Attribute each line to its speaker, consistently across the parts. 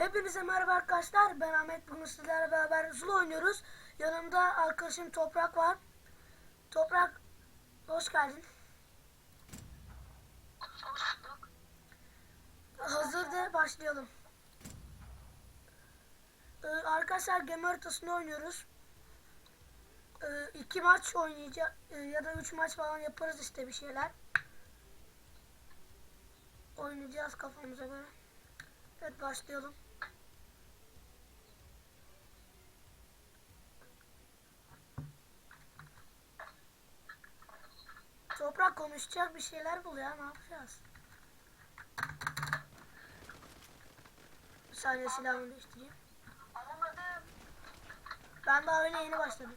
Speaker 1: Hepinize merhaba arkadaşlar. Ben Ahmet. Bugün sizlerle beraber Zul oynuyoruz. Yanımda arkadaşım Toprak var. Toprak, hoş geldin. Hazır de başlayalım. Ee, arkadaşlar gemi haritasını oynuyoruz. Ee, iki maç oynayacağız ya da üç maç falan yaparız işte bir şeyler. Oynayacağız kafamıza göre. Evet başlayalım. Toprak konuşacak bir şeyler bul ya ne yapacağız? Bir saniye silahımı değiştireyim.
Speaker 2: Alamadım.
Speaker 1: Ben daha oyuna yeni başladım.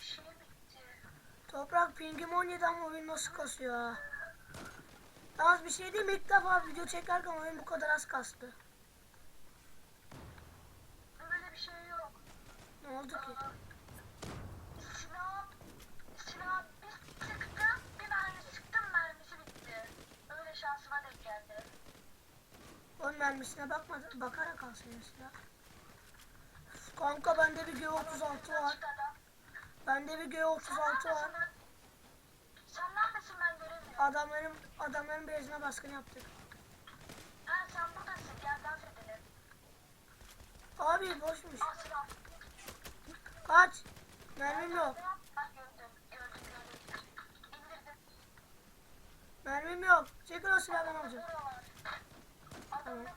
Speaker 2: Şey.
Speaker 1: Toprak pingim 17 ama oyun nasıl kasıyor ha? Az bir şey değil mi? İlk defa video çekerken oyun bu kadar az kastı.
Speaker 2: Böyle bir şey yok.
Speaker 1: Ne oldu ki?
Speaker 2: Aa, Silah, silah bir sıktım, bir mermi sıktım, mermisi bitti. Öyle şansıma denk geldi.
Speaker 1: Onun mermisine bakma, bakarak alsın mesela. Kanka bende bir G36 var. Bende bir G36 var.
Speaker 2: Sen neredesin ben göremiyorum.
Speaker 1: Adamların adamların bezine baskın yaptık.
Speaker 2: Ha sen buradasın, gel dans edelim.
Speaker 1: Abi boşmuş. Kaç. Mermim yok. Mermim yok. Çekil o silahı ben
Speaker 2: bulamadım.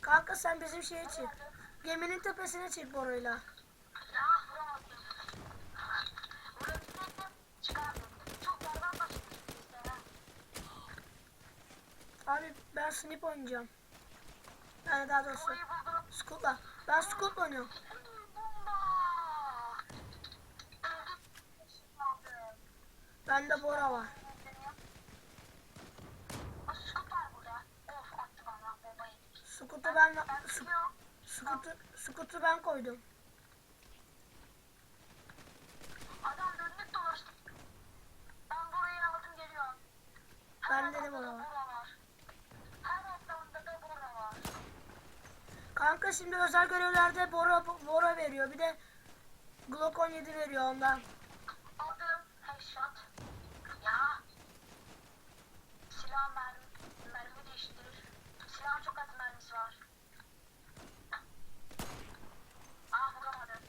Speaker 1: Kanka sen bizim şeye çık. Geminin tepesine çık boruyla. Abi ben snip oynayacağım. Yani daha doğrusu. Scoot'la. Ben Scoot'la oynuyorum. Bende Bora var.
Speaker 2: O scoop var burada. Of attı bana bombayı.
Speaker 1: Scoot'u ben
Speaker 2: Ben.
Speaker 1: Scoot'u Scoot'u ben koydum.
Speaker 2: Adam dönüp dolaştı. Ben burayı aldım geliyorum.
Speaker 1: Bende de
Speaker 2: Her
Speaker 1: bora
Speaker 2: adamda
Speaker 1: var.
Speaker 2: bora var. Her adamda da bora var.
Speaker 1: Kanka şimdi özel görevlerde Bora Bora veriyor. Bir de Glock 17 veriyor ondan.
Speaker 2: Aldım. Headshot. Ya. Silah mermi, mermi değiştirir. Silahın çok az mermisi var. Ah vuramadım.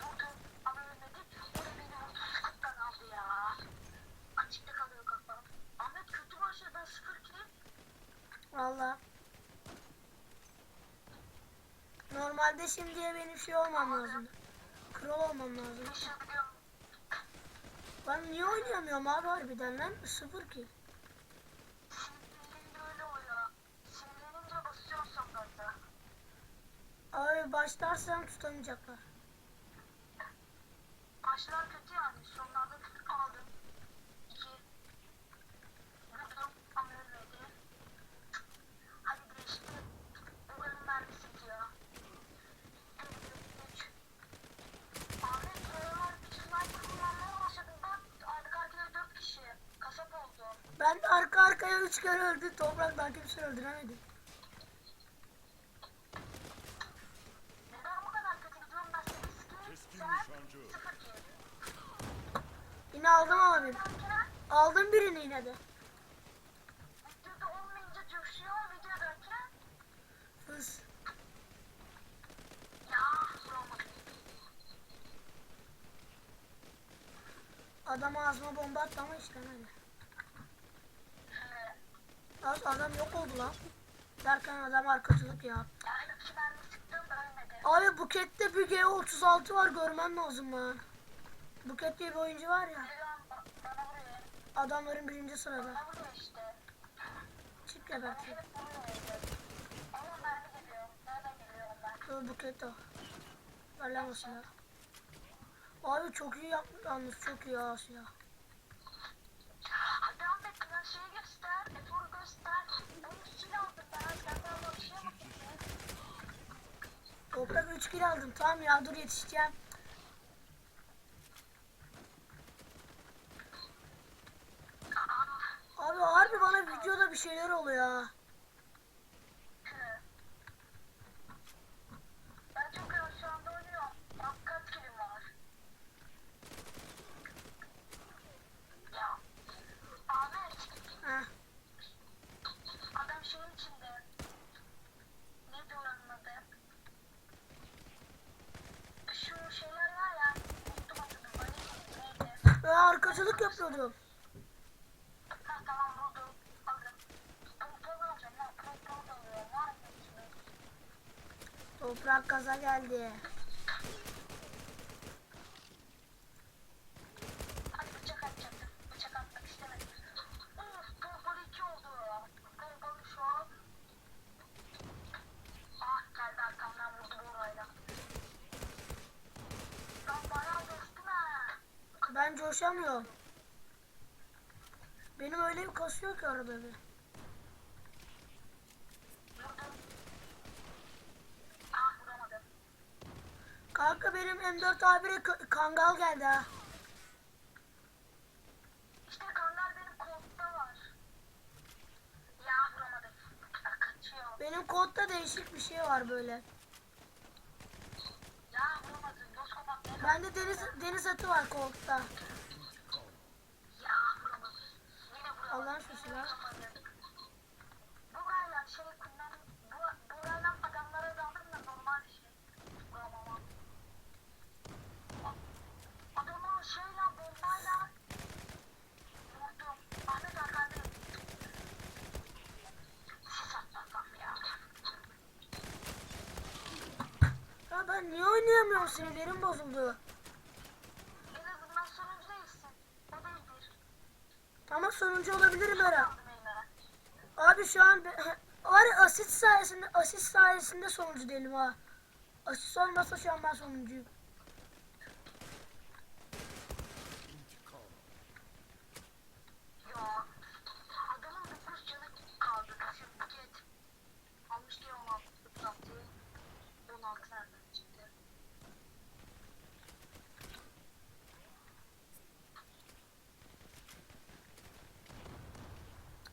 Speaker 2: Vurdum ama ölmedi. O da beni vurdu. Sıkıntıdan aldı ya. Açıkta kalıyor kafam. Ahmet kötü başladı. Sıfır kill.
Speaker 1: Valla. Normalde şimdiye benim şey olmam lazım. Kral olmam lazım. Ben niye oynayamıyorum abi harbiden lan? Sıfır ki. Abi başlarsam tutamayacaklar.
Speaker 2: Başlar kötü yani. Sonlarda aldım. İki. Vurdum ama ölmedi. Hadi değişti. Oranın mermisi diyor. Üç. Ahmet buralar bir sniper kullanmaya başladım. Bak arka arkaya dört kişi. Kasap oldu.
Speaker 1: Ben de arka kere öldü. Toprak daha kimse öldüremedi. Yine aldım.
Speaker 2: Derken
Speaker 1: Aldım birini yine de. Hız. Adam ağzıma bomba attı ama işlemedi.
Speaker 2: Ee,
Speaker 1: Az adam yok oldu lan. Derken adam arkacılık ya. Abi Buket'te bir G36 var görmen lazım lan. Buket diye bir oyuncu var ya. Adamların birinci sırada. Çık
Speaker 2: onlar?
Speaker 1: Dur Buket o. Ver lan silahı. Abi çok iyi yapmış yalnız çok iyi ha Toprak 3 kill aldım. Tamam ya dur yetişeceğim. Abi harbi bana videoda bir şeyler oluyor. ha.
Speaker 2: Ben çok rahat şu anda oynuyorum. Bak kaç kilim var. Ya. Ahmet.
Speaker 1: Heh.
Speaker 2: Adam şeyin içinde. Ne diyorum adı? Şu şeyler var ya. Unuttum adını. Böyle neydi?
Speaker 1: Ben arkacılık yapıyordum.
Speaker 2: Ha tamam buldum. Aldım. Pompalı alacağım lan. Pompalı da alıyorum. Var mı içinde?
Speaker 1: Toprak gaza geldi.
Speaker 2: Hadi bıçak atacaktım. Bıçak atmak istemedim. Uf pompalı iki oldu. Pompalı şu an. Ah geldi arkamdan vurdu bu orayla. Lan bayağı dostum ha.
Speaker 1: Ben coşamıyorum. Benim öyle bir kasıyor ki arada bir. Kanka benim M4 A1'e k- kangal geldi ha.
Speaker 2: İşte kanlar benim koltukta var. Ya vuramadım. Kaçıyor.
Speaker 1: Benim kodda değişik bir şey var böyle.
Speaker 2: Ya vuramadım.
Speaker 1: Bende deniz deniz atı var kodda.
Speaker 2: Ya vuramadım. Yine vuramadım.
Speaker 1: Allah'ın
Speaker 2: Yine
Speaker 1: lan. ben niye oynayamıyorum sinirlerim bozuldu.
Speaker 2: En azından sonuncu değilsin. O değildir.
Speaker 1: Sonuncu olabilirim her an.
Speaker 2: Aldım eline.
Speaker 1: Abi şu an var ya asist sayesinde asist sayesinde sonuncu değilim ha. Asist olmasa şu an ben sonuncuyum.
Speaker 2: Ya adamın dokuz canı kaldı. Düşün buket. Almış ki 16 tutturattı. 16 nereden çıktı?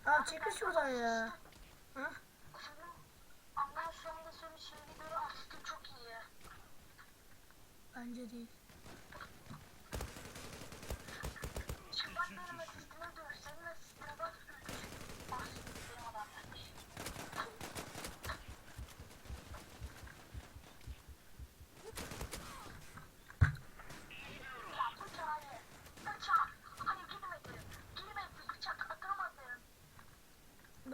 Speaker 1: Abi çekil şuradan ya. Ha?
Speaker 2: Senin şu anda senin göre asistin çok iyi.
Speaker 1: Bence değil.
Speaker 2: Şimdi bak benim asistime dur. Senin asistine bak. Ah benim adam gelmiş. Ya bıçağı ye. Bıçak. Hani girmedi. Girmedi. Bıçak atamadın.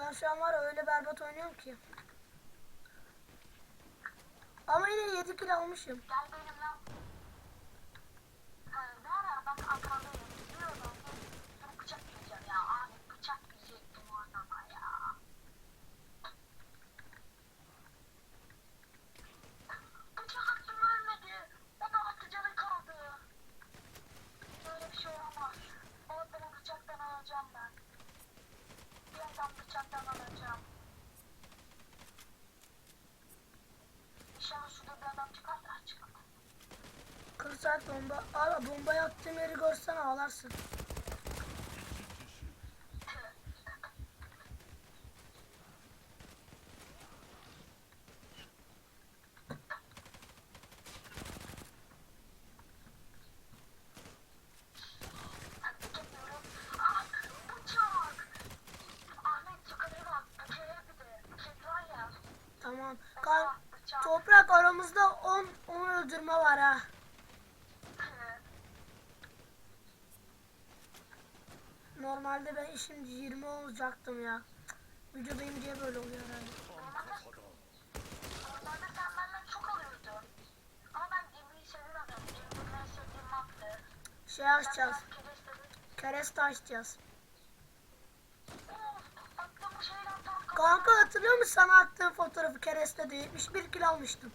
Speaker 1: Ben şu an var öyle berbat oynuyorum ki. Ama yine 7 kill almışım.
Speaker 2: Gel benimle. Ha, ne ara ben arkandayım. Biliyordum. Ben bıçak yiyeceğim ya. Abi bıçak yiyecektim o adama ya. Bıçak attım ölmedi. O da altı canı kaldı. Böyle bir şey olamaz. O adamı bıçaktan alacağım ben. Bir adam bıçaktan alacağım. İnşallah şurada bir adam çıkar da çıkar.
Speaker 1: 40 saat bomba. Al bombayı attığım yeri görsen ağlarsın.
Speaker 2: Ah, bıçak. Ahmet yukarıya bak. Bıçağa bir de. Bıçak var ya.
Speaker 1: Tamam. Kan
Speaker 2: Bıçak, bıçak.
Speaker 1: toprak aramızda 10 10 öldürme var ha. Normalde ben şimdi 20 olacaktım ya. Videodayım diye böyle oluyor herhalde.
Speaker 2: Normalde, sen benden çok alıyordun. Ama ben gemiyi seviyorum. Gemiyi en sevdiğim maptı.
Speaker 1: Şey açacağız. Kereste açacağız. Kanka hatırlıyor musun sana attığım fotoğrafı kereste 71 kilo almıştım.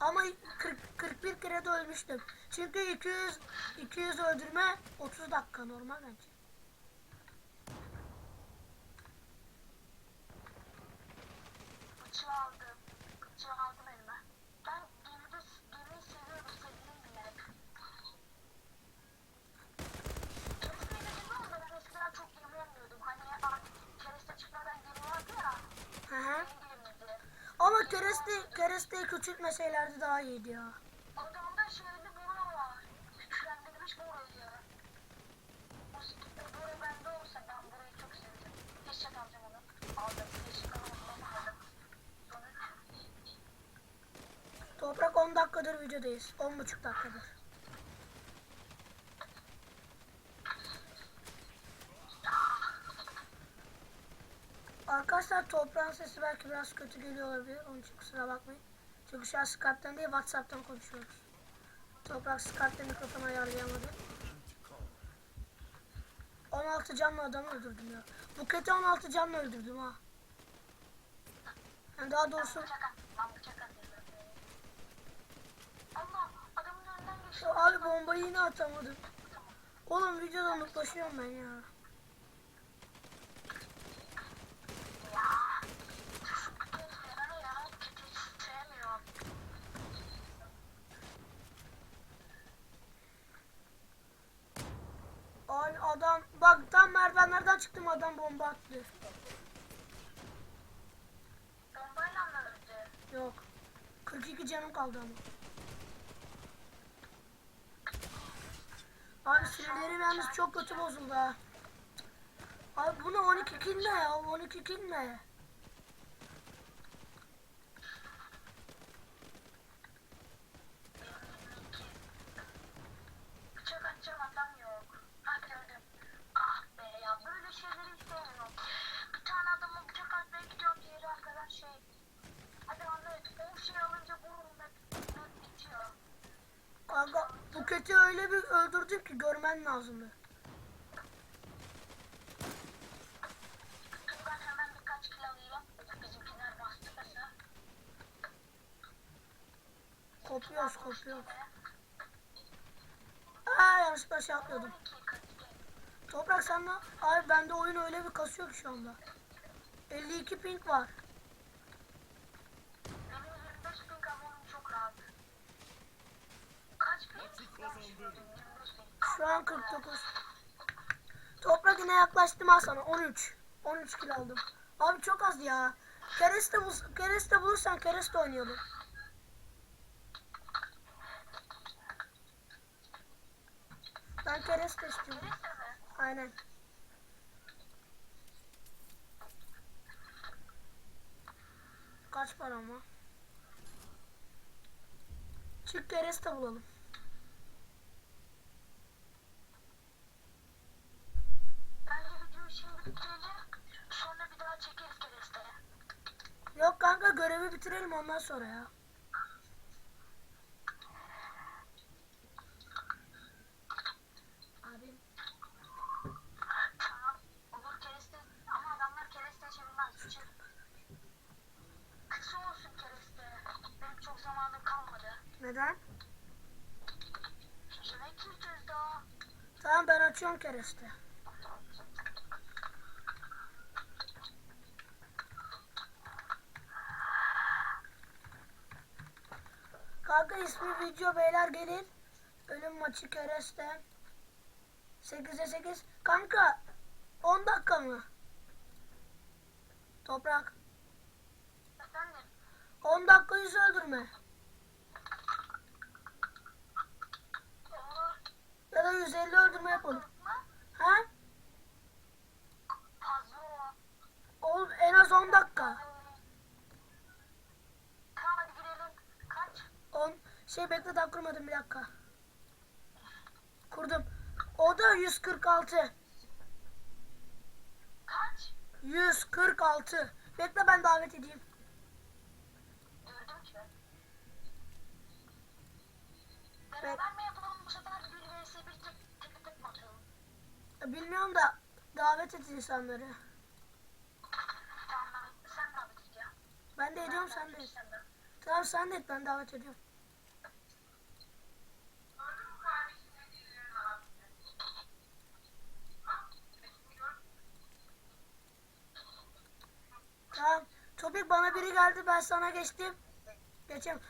Speaker 1: Ama 40, 41 kere de ölmüştüm. Çünkü 200 200 öldürme 30 dakika normal bence.
Speaker 2: Bıçağı aldım. Bıçağı aldım elime. Ben gemide, gemiyi seviyorum. Sevdiğim bir çok gemi. Hani kereste çıkmadan gemi ya. Hı. Ama kereste, keresteyi küçültmeselerdi daha iyiydi
Speaker 1: ya. 10 dakikadır videodayız. 10,5 dakikadır. Arkadaşlar toprağın sesi belki biraz kötü geliyor olabilir. Onun için kusura bakmayın. Çünkü şu an Skype'tan değil Whatsapp'tan konuşuyoruz. Toprak Skype'da mikrofonu ayarlayamadı. 16 canlı adam öldürdüm ya. Buket'i 16 canlı öldürdüm ha. Yani daha doğrusu
Speaker 2: Adamın önünden geçti.
Speaker 1: Ya Abi bombayı yine atamadım. Oğlum videoda mutlaşıyorum ben ya. Ay adam bak tam merdivenlerden çıktım adam bomba attı.
Speaker 2: Bombayla mı öldü?
Speaker 1: Yok. 42 canım kaldı ama. Abi sinirlerim yalnız çok kötü bozuldu ha. Abi bunu 12 kill ya? 12 kill?
Speaker 2: Bıçak atacağım adam yok. Ha gördüm. Ah be ya böyle şeyleri hiç sevmiyorum. Bir tane adamı bıçak atmaya gidiyorum diğeri arkadan şey. Hadi anne o şey alınca burnumda bitiyor.
Speaker 1: Kanka Buket'i öyle bir öldürdüm ki görmen lazımdı. Kopuyoruz kopuyoruz. Aa yanlışlıkla şey atladım.
Speaker 2: 12 42.
Speaker 1: Toprak sen ne? Abi bende oyun öyle bir kasıyor ki şu anda. 52 ping var. Şu an 49. Toprak yine yaklaştım ha sana. 13. 13 kilo aldım. Abi çok az ya. Kereste, bul kereste bulursan kereste oynayalım. Ben kereste istiyorum. Aynen. Kaç para mı? Çık kereste bulalım.
Speaker 2: Bence videoyu şimdi bitirelim. Sonra bir daha çekeriz keresteye.
Speaker 1: Yok kanka görevi bitirelim ondan sonra ya. Abim.
Speaker 2: Tamam. Olur kereste. Ama adamlar kereste çevirmez. Küçük. Kısa olsun kereste. Benim çok zamanım kalmadı.
Speaker 1: Neden?
Speaker 2: Yemek yiyeceğiz daha.
Speaker 1: Tamam ben açıyorum kereste. Kanka ismi video beyler gelin. Ölüm maçı kereste. 8'e 8. Kanka 10 dakika mı? Toprak.
Speaker 2: Efendim?
Speaker 1: 10 dakika yüz öldürme.
Speaker 2: Olur.
Speaker 1: Ya da 150 öldürme yapalım.
Speaker 2: Mı?
Speaker 1: Ha?
Speaker 2: Fazla o.
Speaker 1: Oğlum en az 10 dakika.
Speaker 2: Tamam hadi girelim. Kaç?
Speaker 1: 10 şey bekle daha kurmadım bir dakika. Kurdum. O da 146.
Speaker 2: Kaç?
Speaker 1: 146. Bekle ben davet edeyim.
Speaker 2: Gördüm ki. Beraber mi yapalım bu sefer bir vs bir tek tek tek mi atalım?
Speaker 1: Bilmiyorum da davet et insanları.
Speaker 2: Tamam sen davet et ya.
Speaker 1: Ben de ediyorum sen de et. Tamam sen de et ben davet ediyorum. geldi ben sana geçtim. Geçem.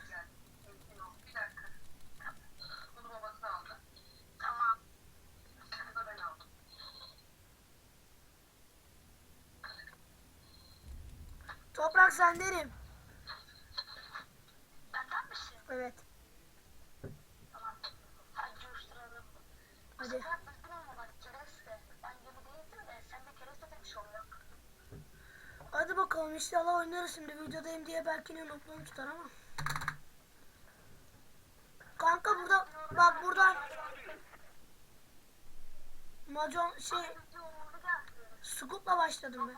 Speaker 1: Toprak sen derim.
Speaker 2: Benden misin?
Speaker 1: Evet. Bakalım inşallah oynarız şimdi videodayım diye belki ne notlarını tutar ama. Kanka burada bak buradan Macon şey. Scoot'la başladım ben.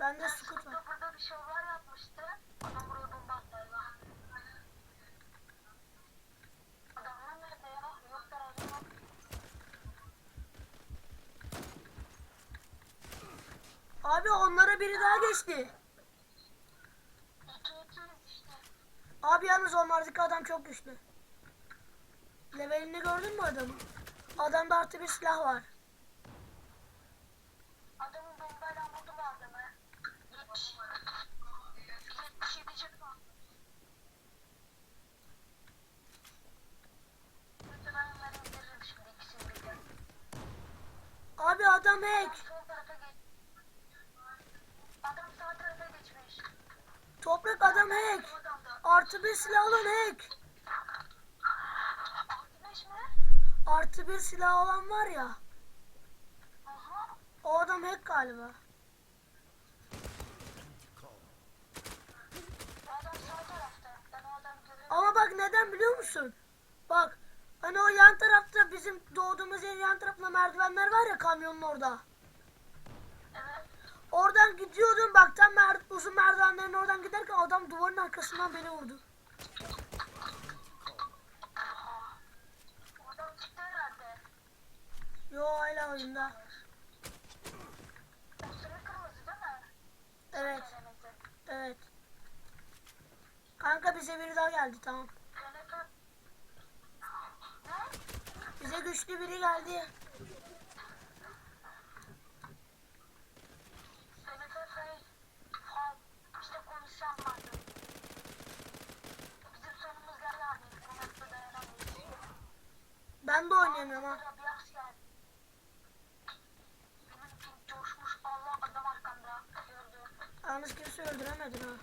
Speaker 2: Ben
Speaker 1: var.
Speaker 2: Scoot'ta burada bir şovlar yapmıştı. Adam buraya bomba attı galiba. Adamlar nerede ya? Yoklar acaba.
Speaker 1: Abi onlara biri daha geçti. Abi yalnız onlardaki adam çok güçlü. Levelini gördün mü adamın? Adamda artı bir silah var.
Speaker 2: Bombayla adamı? Yetmiş. Yetmiş yedi canı var. Neyse ben onları indiririm şimdi ikisini birden.
Speaker 1: Abi adam
Speaker 2: Ben
Speaker 1: hack.
Speaker 2: sol tarafa geç. Adam sağ tarafa geçmiş.
Speaker 1: Toprak adam hack. Artı bir silah olan hack. Artı bir silah olan var ya. O adam hack galiba. Ama bak neden biliyor musun? Bak hani o yan tarafta bizim doğduğumuz yerin yan tarafında merdivenler var ya kamyonun orada. Oradan gidiyordum bak tam mer- uzun merdivenlerin oradan giderken adam duvarın arkasından beni vurdu. Yo hala oyunda. Evet evet. Kanka bize biri daha geldi tamam. Bize güçlü biri geldi.
Speaker 2: Kenefe Fey. Fal. İşte konuşan vardı. Bizim sonumuz geldi abi. Konakta dayanamayız.
Speaker 1: Ben de oynayamıyorum ha. Yalnız kimse öldüremedin ha.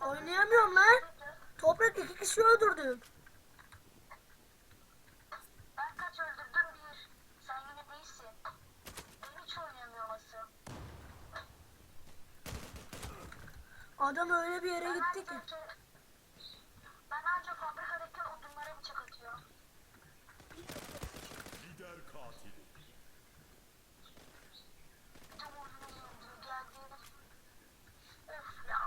Speaker 1: Oynayamıyorum lan. Toprak iki kişi öldürdüm.
Speaker 2: Ben kaç öldürdüm bir. Sen yine değilsin. Ben hiç oynayamıyorum asıl.
Speaker 1: Adam öyle bir yere gitti ki.
Speaker 2: ancak- Ben ancak fabrikadaki odunlara bıçak atıyorum.
Speaker 3: Lider katili.
Speaker 2: Bir de ordunun öldüğü geldiğini. Of ya.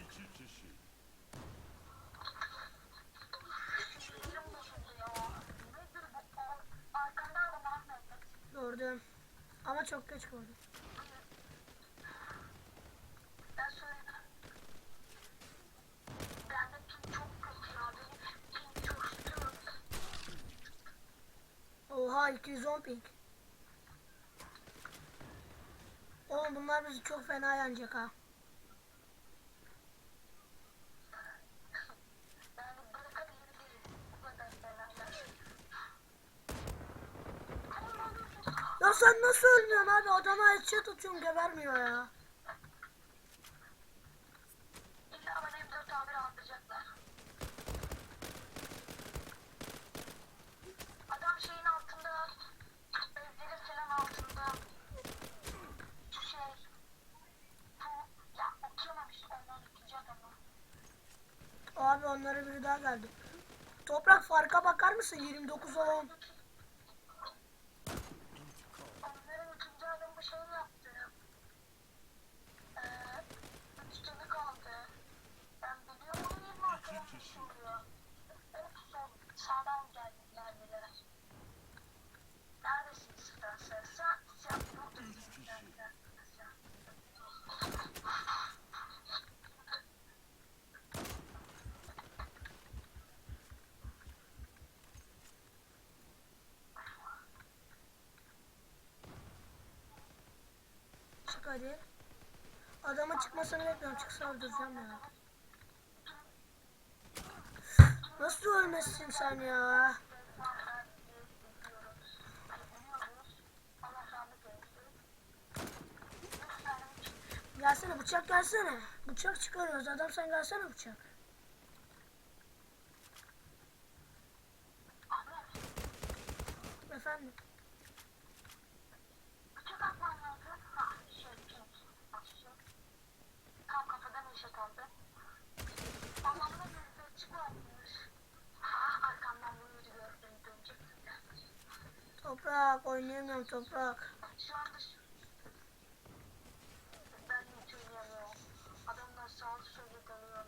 Speaker 3: İki kişi.
Speaker 2: Sinirim bozuldu ya. Nedir bu? O- Arkanda adam Ahmet.
Speaker 1: Gördüm. Ama çok geç
Speaker 2: coştu.
Speaker 1: Oha 210 ping. Oğlum bunlar bizi çok fena yenecek ha.
Speaker 2: Yani bırakabilirim. Bu kadar beraber.
Speaker 1: Ya sen nasıl ölmüyorsun abi? Adama headshot atıyorum gebermiyor ya.
Speaker 2: İlla bana M4 A1 aldıracaklar. Adam şeyin altında, evlerin falan altında. Şu şey.
Speaker 1: Abi onlara biri daha geldi. Toprak farka bakar mısın? 29 10. hadi. Adama çıkmasını bekliyorum. Çıksa öldüreceğim ya. Nasıl ölmezsin sen ya? Gelsene bıçak gelsene. Bıçak çıkarıyoruz. Adam sen gelsene bıçak. Toprak.
Speaker 2: Şu anda şu... Ben hiç oynayamıyorum. Adamlar sağa sola dönüyor.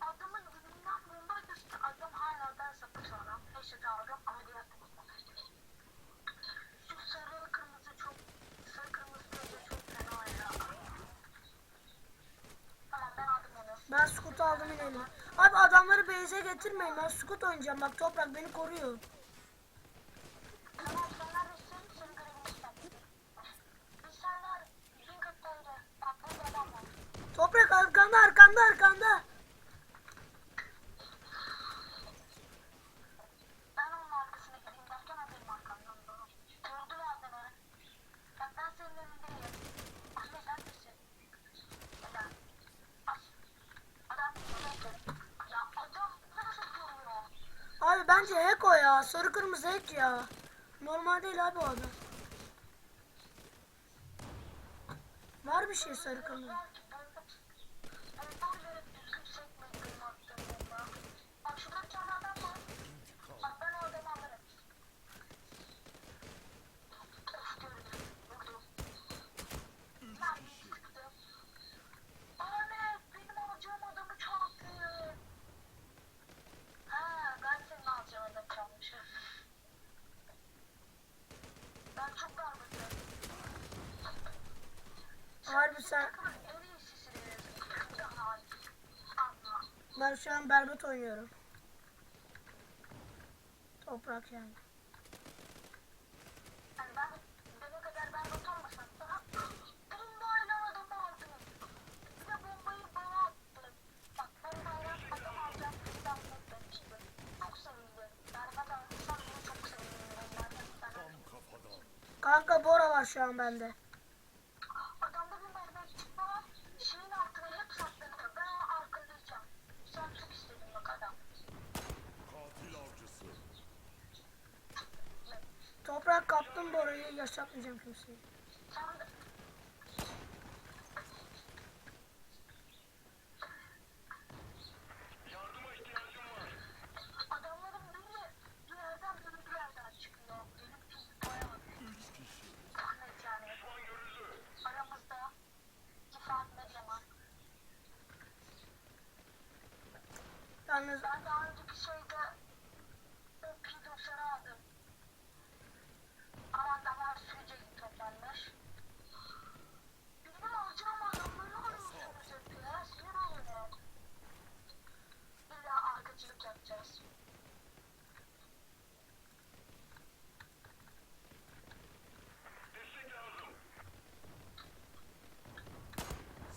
Speaker 2: Adamın dibinden bomba düştü. Adam hala ben sapı sonra. Aldım ama diğer tarafına kaçtı. Şu sarı kırmızı çok... Sarı kırmızı gece çok fena ya. Tamam ben aldım onu.
Speaker 1: Ben skut aldım inelim. Abi adamları base'e getirmeyin. Ben skut oynayacağım. Bak toprak beni koruyor.
Speaker 2: Tamam sen neredesin? Seni görebilirsem. Biz senler bin katlarıyla. Bak burada adam var.
Speaker 1: Toprak arkanda arkanda arkanda.
Speaker 2: Ben onun arkasına gideyim derken o benim arkamdan doğru. Gördüler beni. Bak ben senin önündeyim. Ahmet neredesin? Neden? As. Adam nerede? Ya adam nasıl görüyor?
Speaker 1: Abi bence hack o ya. Sarı kırmızı hack ya. Normal değil abi o adam. Var bir şey sarı kırmızı.
Speaker 2: Belki bomba... Bomba bile düzgün sekmedi benim attığım bomba. Bak şurada bir tane adam var. Bak ben o adamı alırım. Of gördüm. Vurdum. Ben bir sıktım. Ahmet benim alacağım adamı çaldı. Ha ben senin alacağın adamı çalmışım. Ben çok darbetim.
Speaker 1: Harbi sen.
Speaker 2: Takımın en iyisisiniz. Daha Anla.
Speaker 1: Ben şu an berbat oynuyorum. Toprak yani.
Speaker 2: Yani ben benim kadar ben utanmasam da bombayla adamı aldım. Bir de bombayı bana attı. Bak bombayla adam alacağım. Ben mutlamıştım. Çok sevindim. Yani ben de insan bunu çok sevindim. Bombayla ben
Speaker 3: Tam kafadan.
Speaker 1: Kanka Bora var şu an bende.
Speaker 2: Adamda bir mermer çıkma var. Şeyin altına hep saklanıyor. Ben onu arkalayacağım. Sen çok istedin bak adam.
Speaker 3: Katil avcısı.
Speaker 1: Toprak kaptım Bora'yı yaşatmayacağım kimseyi.
Speaker 2: Sen de... Adamların biri bir yerden biri bir yerden çıkıyor. Benim bir bayağı
Speaker 3: Üç kişi.
Speaker 2: Ahmet yani. Aramızda Kifat Medyaman.
Speaker 1: Yalnız
Speaker 2: Ben daha önceki şeyde o P90'ı aldım. Ama adamlar sürücü toplanmış. Benim alacağım adamları alıyorsunuz hep ya. Sinir oluyor. İlla arkacılık yapacağız.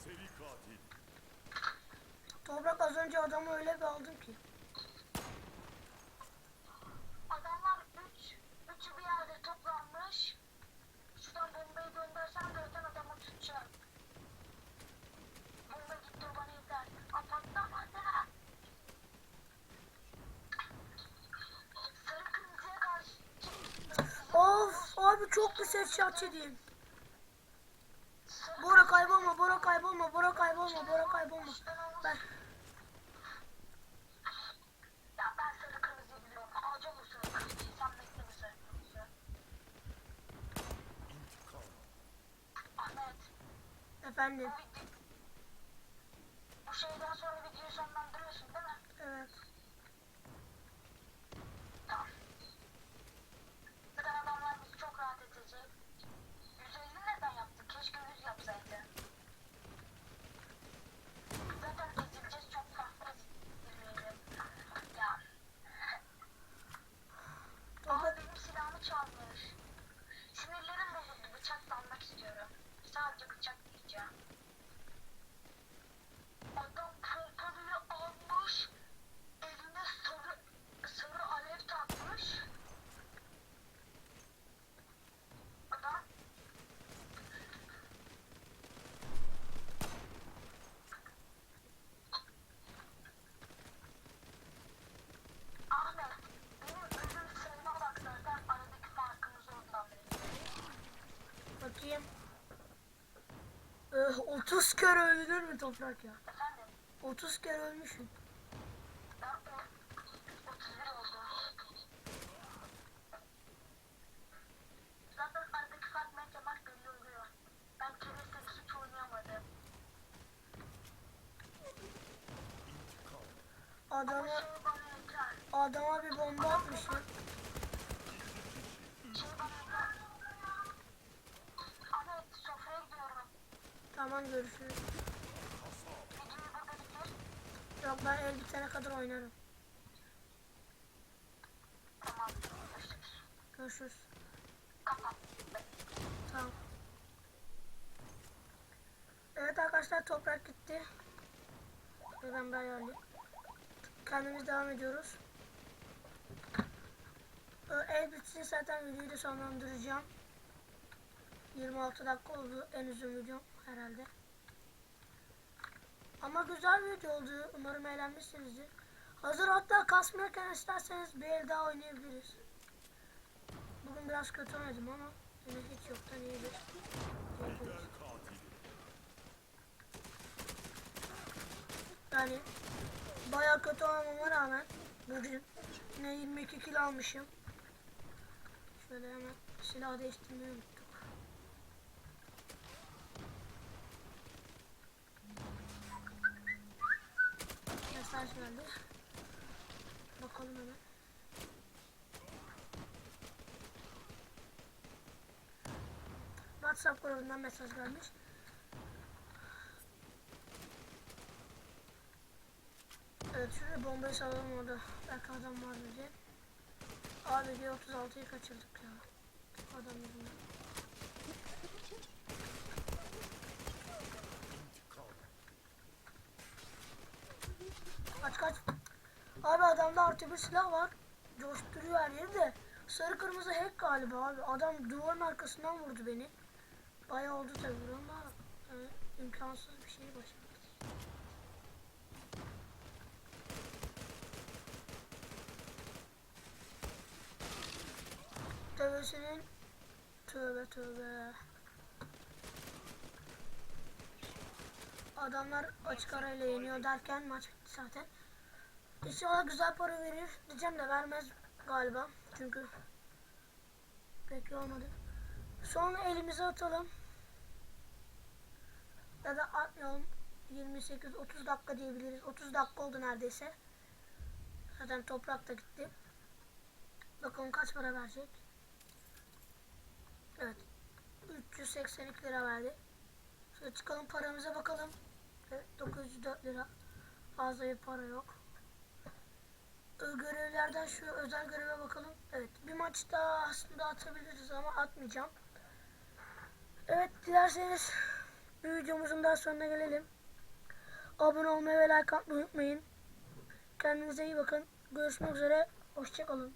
Speaker 3: Seri katil.
Speaker 1: Toprak az önce adamı öyle bir aldım ki.
Speaker 2: Adamlar üç, üçü bir yerde toplanmış. Şuradan bombayı göndersem zaten adamı tutacağım. Bomba gitti bana yeter. Aa patlamadı. Sarı kırmızıya karşı.
Speaker 1: Of abi çok bir ses şart yedin.
Speaker 2: Sarı
Speaker 1: Bora kaybolma, Bora kaybolma, Bora kaybolma, Bora kaybolma. Ben
Speaker 2: Ya ben sarı kırmızıyı biliyorum. Alacağım o sarı kırmızıyı. Sen bekle bu sarı kırmızıyı.
Speaker 3: İntikam.
Speaker 2: Ahmet.
Speaker 1: Efendim.
Speaker 2: Bu, video... bu şeyden sonra videoyu sonlandırıyorsun değil mi?
Speaker 1: Evet.
Speaker 2: Tamam. Zaten adamlar bizi çok rahat edecek. 150 neden yaptık? Keşke 100 yapsaydı. Zaten ezileceğiz çok fazla ezilmeyelim. Ya. Ama
Speaker 1: Toprak
Speaker 2: benim silahımı çalmış. Sinirlerim bozuldu. Bıçaklanmak istiyorum. Sadece bıçak diyeceğim. Adam pompalıyı almış.
Speaker 1: 30 kere ölünür mü toprak ya?
Speaker 2: Efendim?
Speaker 1: 30 kere ölmüşsün.
Speaker 2: Ben o 31 oldu. Zaten aradaki fark bence bak belli oluyor. Ben kereste hiç oynayamadım. Ama
Speaker 1: Adama,
Speaker 2: şey bana yeter.
Speaker 1: adama bir bomba atmışım.
Speaker 2: Şey bana yeter. Ahmet sofraya gidiyorum.
Speaker 1: Tamam görüşürüz.
Speaker 2: Videoyu burada bitir.
Speaker 1: Bitene kadar oynarım.
Speaker 2: Tamam. Görüşürüz. Kapat.
Speaker 1: Tamam. Evet arkadaşlar toprak gitti. Ve ben ayarlayayım. Kendimiz devam ediyoruz. El bitsin zaten videoyu da sonlandıracağım. 26 dakika oldu en uzun videom herhalde. Ama güzel bir video oldu. Umarım eğlenmişsinizdir. Hazır hatta kasmıyorken isterseniz bir el daha oynayabiliriz. Bugün biraz kötü oynadım ama yine hiç yoktan iyidir. Yani bayağı kötü oynamama rağmen bugün yine 22 kilo almışım. Şöyle hemen silah değiştirmeyi geldi. Bakalım hemen. WhatsApp grubundan mesaj gelmiş. Evet şuraya bombayı salalım orada. Belki adam var diye. Abi diye 36'yı kaçırdık ya. Adam yüzünden.
Speaker 3: İntikam.
Speaker 1: Kaç kaç. Abi adamda artı bir silah var. Coşturuyor her yeri de. Sarı kırmızı hack galiba abi. Adam duvarın arkasından vurdu beni. Bayağı oldu tabii ama yani imkansız bir şey başardık. Tövbesinin tövbe tövbe. Adamlar açık arayla yeniyor derken maç bitti zaten. İnşallah güzel para verir diyeceğim de vermez galiba. Çünkü pek olmadı. Son elimize atalım. Ya da atmayalım. 28-30 dakika diyebiliriz. 30 dakika oldu neredeyse. Zaten toprak da gitti. Bakalım kaç para verecek. Evet. 382 lira verdi. Şöyle çıkalım paramıza bakalım. Evet, 904 lira. Fazla bir para yok. Ö- Görevlerden şu özel göreve bakalım. Evet bir maç daha aslında atabiliriz ama atmayacağım. Evet dilerseniz bir videomuzun daha sonuna gelelim. Abone olmayı ve like atmayı unutmayın. Kendinize iyi bakın. Görüşmek üzere. Hoşçakalın.